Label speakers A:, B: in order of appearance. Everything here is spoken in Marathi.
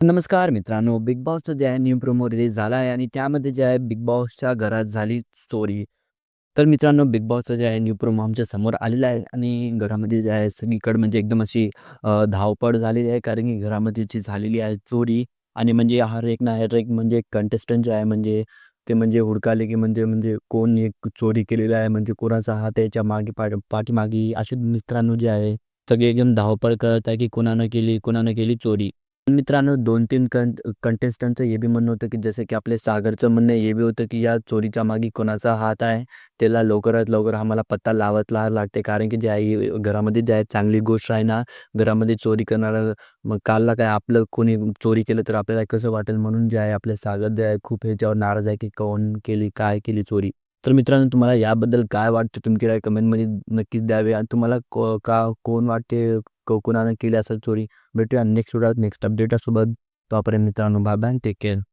A: नमस्कार मित्रांनो, बिग बॉसचं जे आहे न्यू प्रोमो रिलीज झाला आहे आणि त्यामध्ये जे आहे बिग बॉसच्या घरात झाली चोरी. तर मित्रांनो बिग बॉसचं जे आहे न्यू प्रोमो आमच्यासमोर आलेला आहे आणि घरामध्ये जे आहे सगळीकडे म्हणजे एकदम अशी धावपळ झालेली आहे कारण की घरामध्ये जी झालेली आहे चोरी आणि म्हणजे हर एक ना हर एक म्हणजे कंटेस्टंट जे आहे म्हणजे ते म्हणजे हुडकाले की म्हणजे म्हणजे कोण एक चोरी केलेला आहे म्हणजे कोणाचा हात याच्या मागे पाठ पाठीमागे असे मित्रांनो जे आहे सगळे एकदम धावपळ करत आहे की कोणानं केली कोणानं केली चोरी. मित्रांनो 2-3 कं कंटेस्टंटचं हे बी म्हणणं होतं की जसं की आपले सागरचं म्हणणं हे बी होतं की या चोरीच्या मागे कोणाचा हात आहे त्याला लवकरात लवकर आम्हाला पत्ता लावत लावा लागते कारण की जे आहे घरामध्ये जे आहे चांगली गोष्ट आहे ना घरामध्ये चोरी करणारं मग कालला काय आपलं कोणी चोरी केलं तर आपल्याला कसं वाटेल म्हणून जे आहे आपले सागर जे आहे खूप ह्याच्यावर नाराज आहे की कोण केली काय केली चोरी. तर मित्रांनो तुम्हाला याबद्दल काय वाटतं तुमची राय कमेंटमध्ये नक्कीच द्यावे आणि तुम्हाला को का कोण वाटते को कोणानं केली असेल चोरी. भेटूया नेक्स्ट व्हिडिओत नेक्स्ट अपडेटासोबत. तोपर्यंत मित्रांनो बाय बाय टेक केअर.